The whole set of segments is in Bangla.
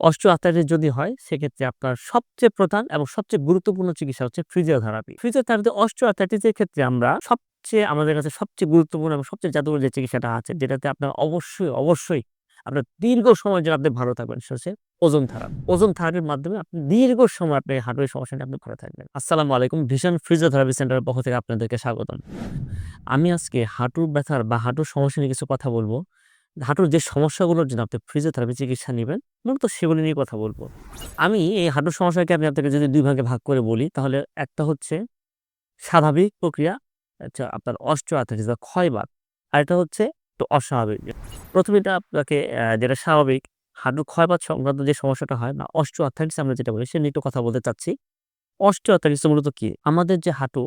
অস্টিওআর্থ্রাইটিস যদি হয় সেক্ষেত্রে আপনার সবচেয়ে প্রধান এবং সবচেয়ে গুরুত্বপূর্ণ চিকিৎসা হচ্ছে ফিজিওথেরাপি। ফিজিওথেরাপিতে অস্টিওআর্থ্রাইটিসের ক্ষেত্রে আমরা সবচেয়ে আমাদের কাছে সবচেয়ে গুরুত্বপূর্ণ এবং সবচেয়ে জাদুকর যে চিকিৎসাটা আছে যেটাতে আপনার অবশ্যই, অবশ্যই আপনার দীর্ঘ সময় যেন আপনি ভালো থাকবেন সেটা হচ্ছে ওজন থেরাপি। ওজন থেরাপির মাধ্যমে আপনি দীর্ঘ সময় আপনি হাঁটুর এই সমস্যা নিয়ে আপনি ভালো থাকবেন। আসসালামু আলাইকুম ভিশন ফিজিওথেরাপি সেন্টারের পক্ষ থেকে আপনাদেরকে স্বাগতম। আমি আজকে হাঁটুর ব্যথার বা হাঁটুর সমস্যা নিয়ে কিছু কথা বলব। হাঁটুর যে সমস্যাগুলোর জন্য আপনি ফিজিওথেরাপি চিকিৎসা নিবেন, মূলত সেগুলো নিয়ে কথা বলব আমি এই হাঁটুর সমস্যাকে আমি আপনাকে যদি দুই ভাগে ভাগ করে বলি তাহলে একটা হচ্ছে স্বাভাবিক প্রক্রিয়া, আচ্ছা আপনার অস্টিওআর্থ্রাইটিস বা আর এটা হচ্ছে একটু অস্বাভাবিক। প্রথমে এটা আপনাকে যেটা স্বাভাবিক হাঁটুর ক্ষয়বাদ সংক্রান্ত যে সমস্যাটা হয় বা অস্টিওআর্থ্রাইটিস আমরা যেটা বলি সে নিয়ে একটু কথা বলতে চাচ্ছি। অস্টিওআর্থ্রাইটিস মূলত কি? আমাদের যে হাঁটু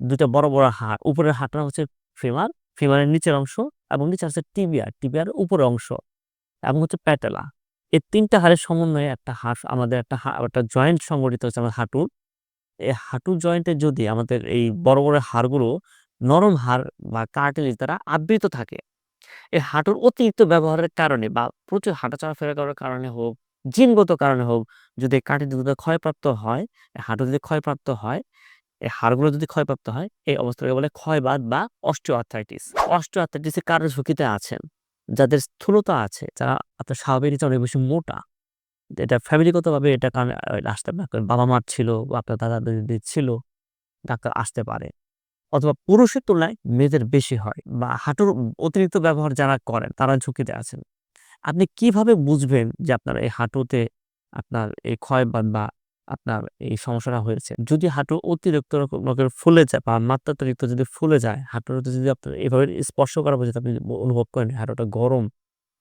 দুটা বড়, বড় হাড়, উপরের হাড়টা হচ্ছে ফিমার, ফিমারের নিচের অংশ এবং নিচে আছে টিবিয়া, টিবিয়ার উপরের অংশ এবং হচ্ছে প্যাটেলা। এই ৩ টা হাড়ের সমন্বয়ে একটা হাড় আমাদের একটা একটা জয়েন্ট সংগঠিত হচ্ছে আমাদের হাঁটুর। এই হাঁটুর জয়েন্টে যদি আমাদের এই বড়, বড় হাড়গুলো নরম হাড় বা কার্টিলেজ দ্বারা আবৃত থাকে। এই হাঁটুর অতিরিক্ত ব্যবহারের কারণে বা প্রচুর হাঁটা চলাফেরা করার কারণে হোক, জিনগত কারণে হোক, যদি কার্টিলেজগুলো ক্ষয়প্রাপ্ত হয়, হাঁটু যদি ক্ষয়প্রাপ্ত হয়, এই হাড়গুলো যদি ক্ষয়প্রাপ্ত হয়, এই অবস্থাটাকে বলে ক্ষয়বাত বা অস্টিওআর্থ্রাইটিস। অস্টিওআর্থ্রাইটিসের কারও ঝুঁকিতে আছেন, যাদের স্থূলতা আছে, যারা আপনার স্বাভাবিক চেয়ে অনেক বেশি মোটা। এটা ফ্যামিলিগতভাবে এটা কারণে আসতে পারে। বাবা-মার ছিল বা আপনার দাদা-দাদির ছিল, ডাক্তার আসতে পারে। অথবা পুরুষের তুলনায় মেয়েদের বেশি হয় বা হাঁটুর অতিরিক্ত ব্যবহার যারা করেন তারা ঝুঁকিতে আছেন। আপনি কীভাবে বুঝবেন যে আপনার এই হাঁটুতে আপনার এই ক্ষয়বাত বা আপনার এই সমস্যাটা হয়েছে? যদি হাঁটু অতিরিক্ত রকমের ফুলে যায় বা মাত্রাতিরিক্ত যদি ফুলে যায়, হাঁটুতে যদি আপনার এভাবে স্পর্শ করা পর্যন্ত আপনি অনুভব করেন হাঁটুটা গরম,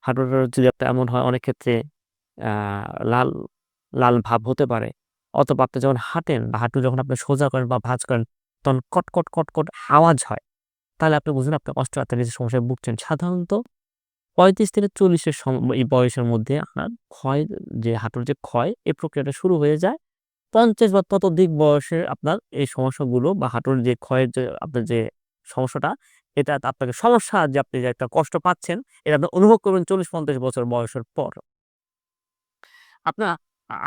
হাঁটুটা যদি আপনার এমন হয় অনেক ক্ষেত্রে লাল, লাল ভাব হতে পারে। অথবা আপনি যখন হাঁটেন বা হাঁটু যখন আপনি সোজা করেন বা ভাঁজ করেন তখন কটকট, কটকট আওয়াজ হয়। তাহলে আপনি বুঝবেন আপনি অস্টিওআর্থ্রাইটিসের সমস্যায় ভুগছেন। সাধারণত ৩৫ থেকে ৪০ এর সম এই বয়সের মধ্যে আপনার ক্ষয় যে হাঁটুর যে ক্ষয় এই প্রক্রিয়াটা শুরু হয়ে যায়। ৫০ বা ততোধিক বয়সে আপনার এই সমস্যাগুলো বা হাঁটুর যে ক্ষয়ের যে আপনার যে সমস্যাটা, এটা আপনাকে সমস্যা যে আপনি যে একটা কষ্ট পাচ্ছেন, এটা আপনি অনুভব করবেন ৪০-৫০ বছর বয়সের পর। আপনার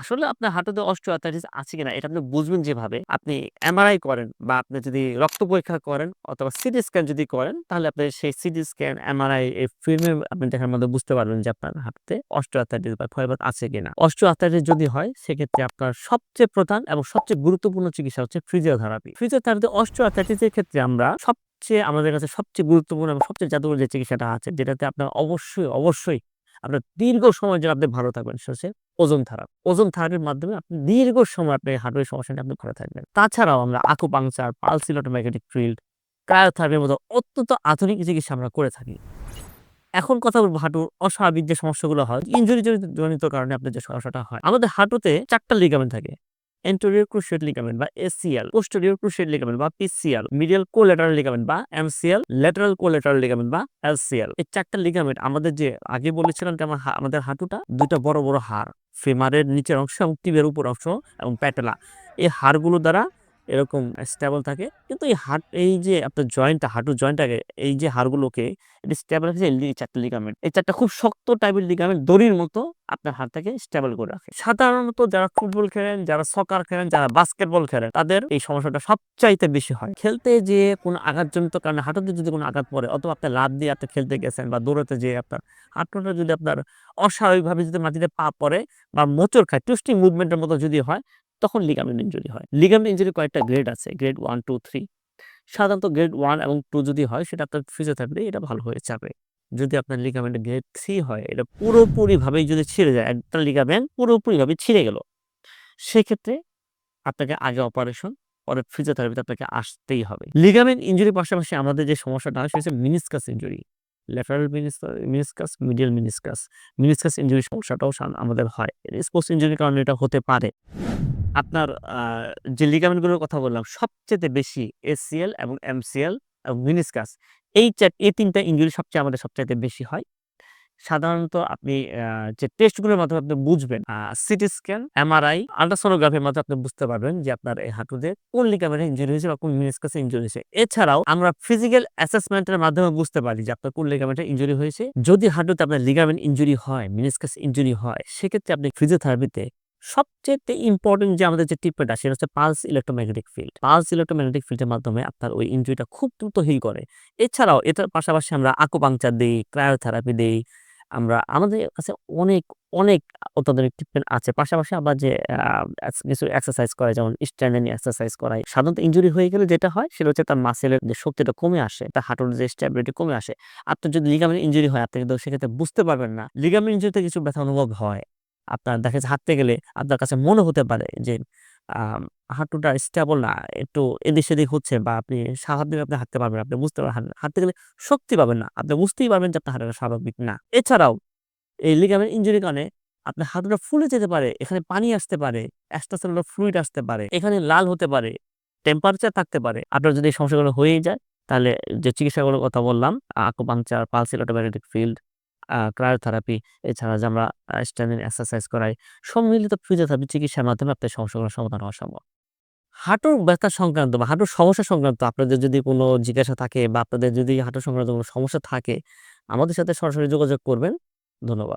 আসলে আপনার হাঁটুতে অস্টিওআর্থ্রাইটিস আছে কিনা এটা আপনি বুঝবেন যেভাবে, আপনি এমআরআই করেন বা আপনি যদি রক্ত পরীক্ষা করেন অথবা সিটি স্ক্যান যদি করেন তাহলে আপনি সেই সিটি স্ক্যান, এমআরআই এই ফিল্মে আপনি দেখার মধ্যে বুঝতে পারবেন যে আপনার হাঁটুতে অস্টিওআর্থ্রাইটিস বা ক্ষয়বাত আছে কিনা। অস্টিওআর্থ্রাইটিস যদি হয় সেক্ষেত্রে আপনার সবচেয়ে প্রধান এবং সবচেয়ে গুরুত্বপূর্ণ চিকিৎসা হচ্ছে ফিজিওথেরাপি। ফিজিওথেরাপিতে অস্টিওআর্থ্রাইটিসের ক্ষেত্রে আমরা সবচেয়ে আমাদের কাছে সবচেয়ে গুরুত্বপূর্ণ এবং সবচেয়ে জাদুকর যে চিকিৎসাটা আছে যেটাতে আপনার অবশ্যই, অবশ্যই আপনার দীর্ঘ সময় যেন আপনি ভালো থাকবেন সেটা ওজন থেরাপি। ওজন থেরাপির মাধ্যমে আপনি দীর্ঘ সময় আপনি হার্টের সমস্যা নিয়ে আপনি ভালো থাকবেন। তাছাড়াও আমরা আকুপাংচার, পালস ইলেক্ট্রোম্যাগনেটিক ফিল্ড, ক্রায়োথেরাপির মতো অত্যন্ত আধুনিক চিকিৎসা আমরা করে থাকি। এখন কথা বলব হাঁটুর অস্বাভাবিক যে সমস্যাগুলো হয়, ইঞ্জুরি জনিত কারণে আপনার যে সমস্যাটা হয়। আমাদের হাঁটুতে চারটা লিগামেন্ট থাকে। Anterior cruciate ligament বা ACL, posterior cruciate ligament বা PCL, medial collateral ligament বা MCL, lateral collateral ligament বা LCL এই ৪ টা লিগামেন্ট আমাদের যে আগে বলেছিলাম যে আমাদের হাঁটুটা ২ বড়, বড় হাড়, ফেমারের নিচের অংশ এবং টিবিয়ার উপর অংশ এবং প্যাটেলা। এই হাড়গুলো দ্বারা এরকম স্টেবল থাকে। কিন্তু এই হাড় এই যে আপনার জয়েন্টটা হাঁটুর জয়েন্টটাকে এই যে হাড়গুলোকে এটা স্টেবল রাখে এই ৪ টা লিগামেন্ট। এই ৪ টা খুব শক্ত টাইপের লিগামেন্ট দড়ির মতো আপনার হাড়টাকে স্টেবল করে রাখে। সাধারণত যারা ফুটবল খেলেন, যারা সকার খেলেন, যারা বাস্কেটবল খেলেন তাদের এই সমস্যাটা সবচাইতে বেশি হয়। খেলতে যেয়ে কোনো আঘাতজনিত কারণে হাঁটুতে যদি কোনো আঘাত পড়ে অথবা আপনি লাফ দিয়ে আপনি খেলতে গেছেন বা দৌড়াতে যেয়ে আপনার হাঁটুটা যদি আপনার অস্বাভাবিকভাবে যদি মাটিতে পা পড়ে বা মোচড় খায়, টুইস্টিং মুভমেন্টের মতো যদি হয় তখন লিগামেন্ট ইনজুরি হয়। লিগামেন্ট ইনজুরির কয়েকটা গ্রেড আছে। গ্রেড 1, 2, 3 সাধারণত গ্রেড ওয়ান এবং টু যদি হয় সেটা আপনার ফিজিওথেরাপিতে এটা ভালো হয়ে যাবে। যদি আপনার লিগামেন্ট গ্রেড থ্রি হয় এটা পুরোপুরিভাবেই যদি ছিঁড়ে যায়, একটা লিগামেন্ট পুরোপুরিভাবে ছিঁড়ে গেল। সেক্ষেত্রে আপনাকে আগে অপারেশন, পরে ফিজিওথেরাপিতে আপনাকে আসতেই হবে। লিগামেন্ট ইনজুরির পাশাপাশি আমাদের যে সমস্যাটা হয় সেটা হচ্ছে meniscus. Lateral menisca meniscus, medial meniscus. Meniscus ইনজুরির সমস্যাটাও আমাদের হয়। স্পোর্টস ইনজুরির কারণে এটা হতে পারে। আপনার যে লিগামেন্টগুলোর কথা বললাম, সবচেয়ে বেশি ACL এবং MCL এবং মিনিসকাস এই এই ৩ টা ইনজুরি সবচেয়ে আমাদের সবচাইতে বেশি হয়। সাধারণত আপনি যে টেস্টগুলোর মাধ্যমে আপনি বুঝবেন সিটি স্ক্যান এমআরআই আল্ট্রাসোনোগ্রাফির মাধ্যমে আপনি বুঝতে পারবেন যে আপনার এই হাঁটুতে কোন লিগামেন্টে ইঞ্জুরি হয়েছে বা কোন মিনিসকাসে ইঞ্জুরি হয়েছে এছাড়াও আমরা ফিজিক্যাল অ্যাসেসমেন্টের মাধ্যমে বুঝতে পারি যে আপনার কোন লিগামেন্টে ইঞ্জুরি হয়েছে যদি হাঁটুতে আপনার লিগামেন্ট ইঞ্জুরি হয় মিনিসকাস ইঞ্জুরি হয়, সেক্ষেত্রে আপনি ফিজিওথেরাপিতে সবচেয়ে ইম্পর্টেন্ট যে আমাদের যে ট্রিটমেন্টটা সেটা হচ্ছে pulse electromagnetic field pulse electromagnetic ফিল্ডের মাধ্যমে আপনার ওই ইনজুরিটা খুব দ্রুত হিল করে। এছাড়াও এটার পাশাপাশি আমরা আকুপাংচার দিই ক্রায়োথেরাপি দিই, আমরা, আমাদের কাছে অনেক অনেক অত্যাধুনিক ট্রিটমেন্ট আছে। পাশাপাশি আমরা যে কিছু এক্সারসাইজ করে যেমন স্ট্যান্ডিং এক্সারসাইজ করাই। সাধারণত ইঞ্জুরি হয়ে গেলে যেটা হয়, সেটা হচ্ছে তার মাসেলের যে শক্তিটা কমে আসে, তার হাঁটুর যে স্ট্যাবিলিটি কমে আসে। আপনার যদি লিগামেন্ট ইঞ্জুরি হয়, আপনি কিন্তু সেক্ষেত্রে বুঝতে পারবেন না। লিগামেন্ট ইঞ্জুরিতে কিছু ব্যথা অনুভব হয়। আপনার দেখা যাচ্ছে হাঁটতে গেলে আপনার কাছে মনে হতে পারে যে হাঁটুটা স্টেবল না, একটু এদিক সেদিক হচ্ছে বা আপনি স্বাভাবিক আপনি হাঁটতে পারবেন আপনি বুঝতে পারবেন হাঁট- হাঁটতে গেলে শক্তি পাবেন না, আপনি বুঝতেই পারবেন যে আপনার হাঁটাটা স্বাভাবিক না। এছাড়াও এই লিগামেন্ট ইনজুরির কারণে আপনার হাঁটুটা ফুলে যেতে পারে, এখানে পানি আসতে পারে অ্যাস্ট্রাসেলুলার ফ্লুইড আসতে পারে, এখানে লাল হতে পারে টেম্পারেচার থাকতে পারে। আপনার যদি এই সমস্যাগুলো হয়েই যায়, তাহলে যে চিকিৎসাগুলোর কথা বললাম acupuncture pulse electromagnetic field cryotherapy, এছাড়া যে আমরা স্ট্যান্ডিং এক্সারসাইজ করাই সম্মিলিত ফিজিওথেরাপি, চিকিৎসার মাধ্যমে আপনার সমস্যাগুলো সমাধান হওয়া সম্ভব। হাঁটুর ব্যথা সংক্রান্ত বা হাঁটুর সমস্যা সংক্রান্ত আপনাদের যদি কোনো জিজ্ঞাসা থাকে বা আপনাদের যদি হাঁটুর সংক্রান্ত কোনো সমস্যা থাকে, আমাদের সাথে সরাসরি যোগাযোগ করবেন। ধন্যবাদ।